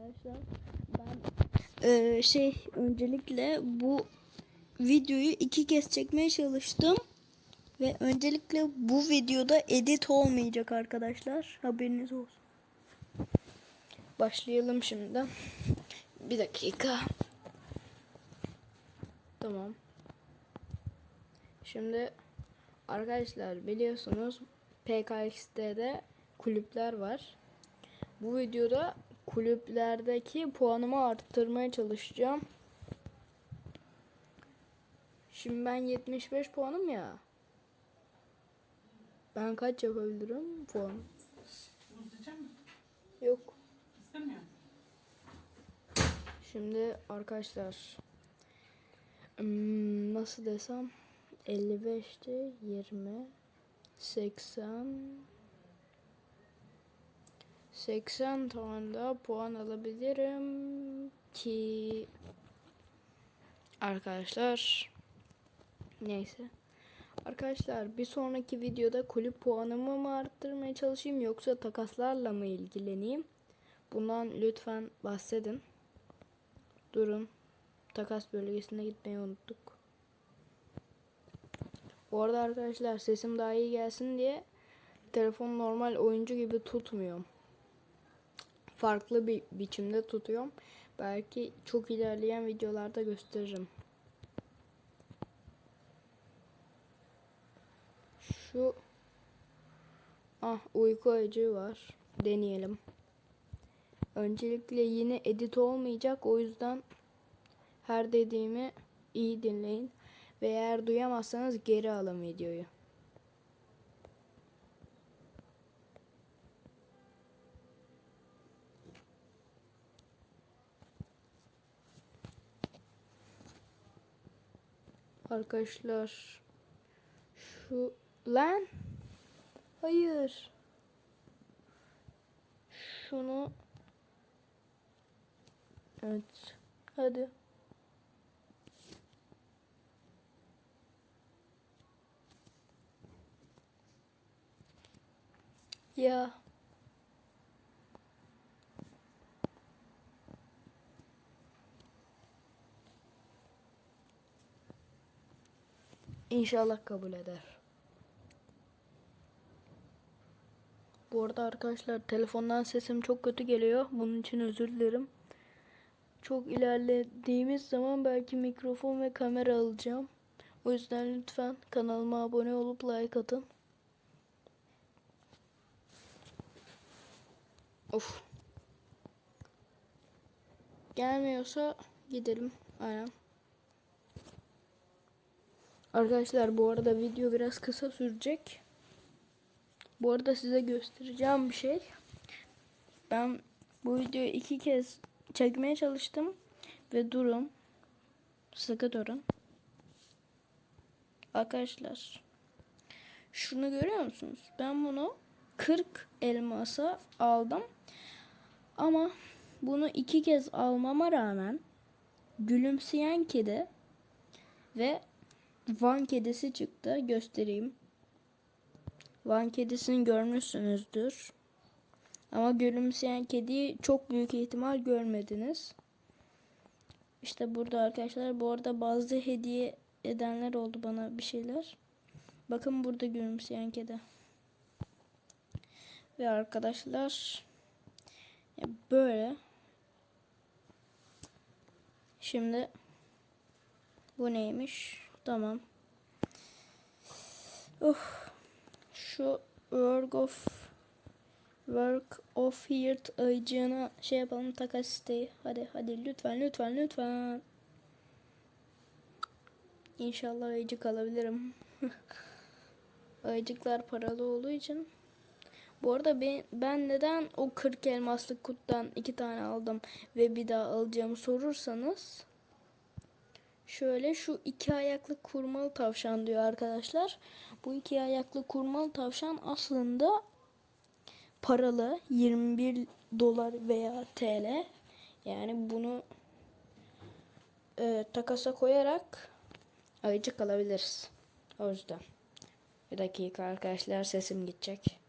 arkadaşlar. Ben e, şey öncelikle bu videoyu iki kez çekmeye çalıştım. Ve öncelikle bu videoda edit olmayacak arkadaşlar. Haberiniz olsun. Başlayalım şimdi. Bir dakika. Tamam. Şimdi arkadaşlar biliyorsunuz PKX'de kulüpler var. Bu videoda kulüplerdeki puanımı arttırmaya çalışacağım. Şimdi ben 75 puanım ya. Ben kaç yapabilirim puan? Yok. Şimdi arkadaşlar hmm, nasıl desem 55'te 20 80 80 tane daha puan alabilirim ki arkadaşlar neyse arkadaşlar bir sonraki videoda kulüp puanımı mı arttırmaya çalışayım yoksa takaslarla mı ilgileneyim bundan lütfen bahsedin Durun. Takas bölgesine gitmeyi unuttuk. Bu arada arkadaşlar sesim daha iyi gelsin diye telefon normal oyuncu gibi tutmuyorum. Farklı bir biçimde tutuyorum. Belki çok ilerleyen videolarda gösteririm. Şu Ah uyku acı var. Deneyelim. Öncelikle yine edit olmayacak. O yüzden her dediğimi iyi dinleyin. Ve eğer duyamazsanız geri alın videoyu. Arkadaşlar şu lan hayır şunu Evet. Hadi. Ya. İnşallah kabul eder. Bu arada arkadaşlar telefondan sesim çok kötü geliyor. Bunun için özür dilerim. Çok ilerlediğimiz zaman belki mikrofon ve kamera alacağım. O yüzden lütfen kanalıma abone olup like atın. Of. Gelmiyorsa gidelim. Aynen. Arkadaşlar bu arada video biraz kısa sürecek. Bu arada size göstereceğim bir şey. Ben bu videoyu iki kez çekmeye çalıştım ve durun. Sıkı durun. Arkadaşlar şunu görüyor musunuz? Ben bunu 40 elmasa aldım. Ama bunu iki kez almama rağmen gülümseyen kedi ve Van kedisi çıktı. Göstereyim. Van kedisini görmüşsünüzdür. Ama gülümseyen kediyi çok büyük ihtimal görmediniz. İşte burada arkadaşlar. Bu arada bazı hediye edenler oldu bana bir şeyler. Bakın burada gülümseyen kedi. Ve arkadaşlar böyle. Şimdi bu neymiş? Tamam. Of. Şu Work of Work of Heart ayıcığına şey yapalım takas isteği. Hadi hadi lütfen lütfen lütfen. İnşallah ayıcık alabilirim. Ayıcıklar paralı olduğu için. Bu arada ben, ben neden o 40 elmaslık kuttan iki tane aldım ve bir daha alacağımı sorursanız şöyle şu iki ayaklı kurmalı tavşan diyor arkadaşlar. Bu iki ayaklı kurmalı tavşan aslında paralı 21 dolar veya TL. Yani bunu e, takasa koyarak ayıcık alabiliriz. O yüzden. Bir dakika arkadaşlar sesim gidecek.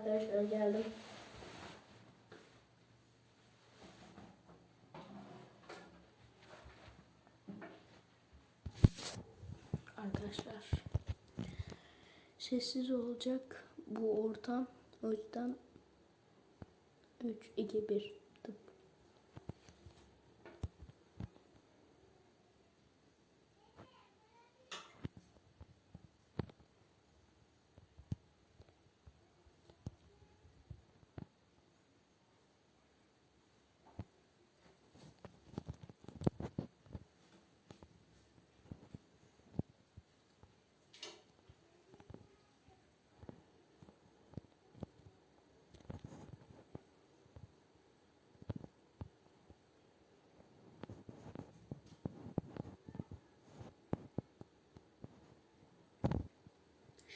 Arkadaşlar geldim. Arkadaşlar sessiz olacak bu ortam. O yüzden 3, 2, 1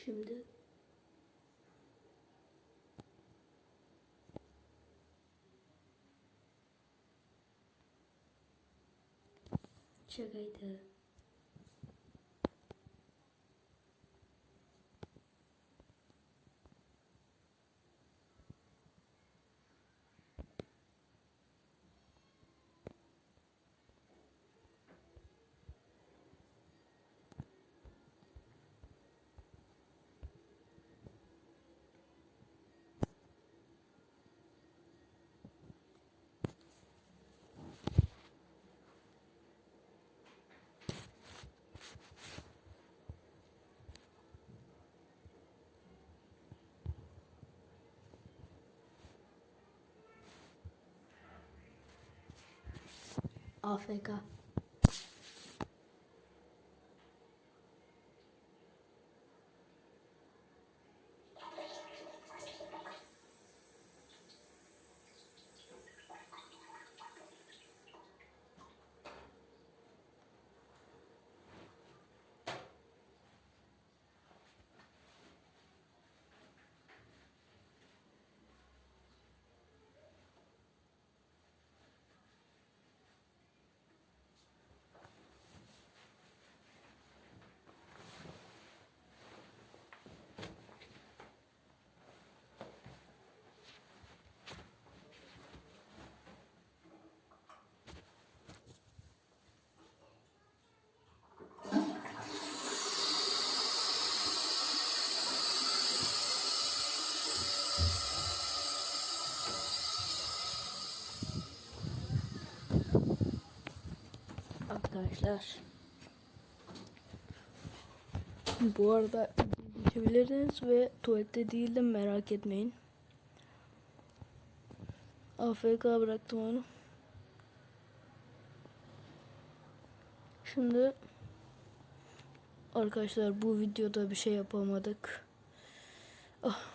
Şimdi şakaydı. AFK. Arkadaşlar. Bu arada geçebilirsiniz ve tuvalette değildim merak etmeyin. AFK bıraktım onu. Şimdi arkadaşlar bu videoda bir şey yapamadık. Ah.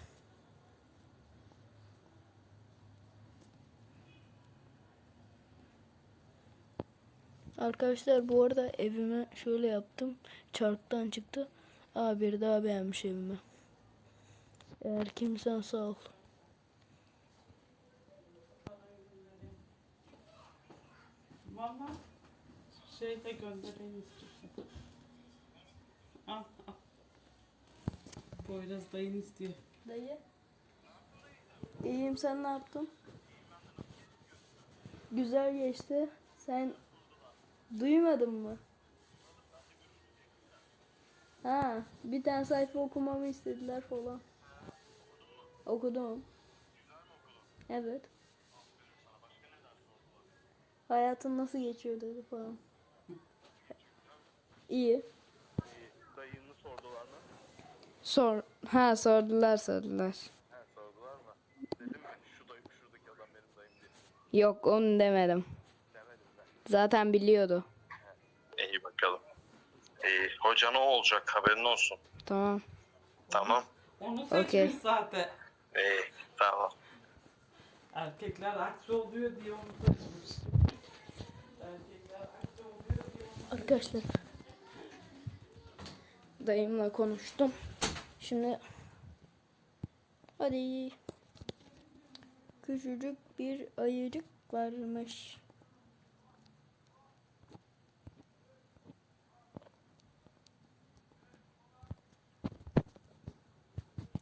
Arkadaşlar bu arada evime şöyle yaptım. Çarktan çıktı. Aa bir daha beğenmiş evimi. Eğer kimsen sağ ol. Valla şey de göndereyim istiyorsan. Al al. Dayın istiyor. Dayı. İyiyim sen ne yaptın? Güzel geçti. Sen duymadın mı? Ha, bir tane sayfa okumamı istediler falan. Okudum. Evet. Hayatın nasıl geçiyor dedi falan. İyi. Dayını sordular mı? Sor. Ha sordular sordular. He sordular mı? Dedim mi şu dayım şuradaki adam benim dayım diye. Yok onu demedim. Zaten biliyordu. İyi bakalım. İyi. Hocan o olacak haberin olsun. Tamam. Tamam. Onu seçmiş Okey. zaten. İyi. Tamam. Erkekler aksi oluyor diye onu seçmiş. Erkekler aksi oluyor diye onu Arkadaşlar dayımla konuştum. Şimdi hadi küçücük bir ayıcık varmış.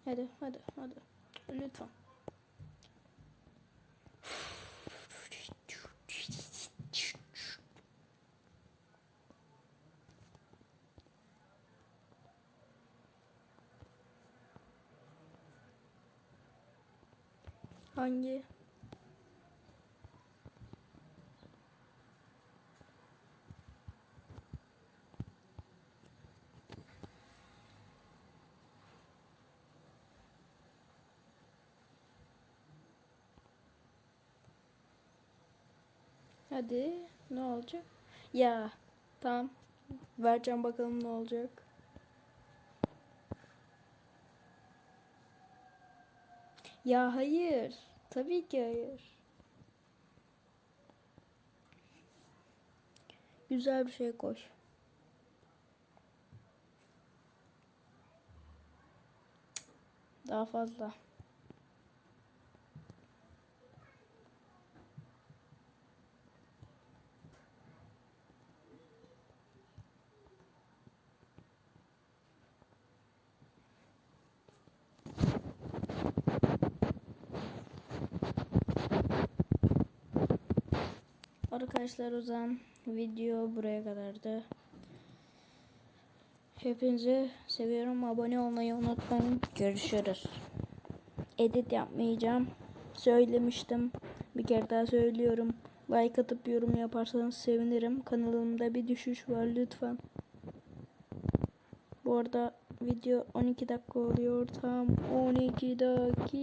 Hadi hadi hadi. Lütfen. Hangi? Hadi ne olacak? Ya tamam. Vereceğim bakalım ne olacak. Ya hayır. Tabii ki hayır. Güzel bir şey koy. Daha fazla. Arkadaşlar o zaman video buraya kadardı. Hepinizi seviyorum. Abone olmayı unutmayın. Görüşürüz. Edit yapmayacağım. Söylemiştim. Bir kere daha söylüyorum. Like atıp yorum yaparsanız sevinirim. Kanalımda bir düşüş var lütfen. Bu arada video 12 dakika oluyor. Tam 12 dakika.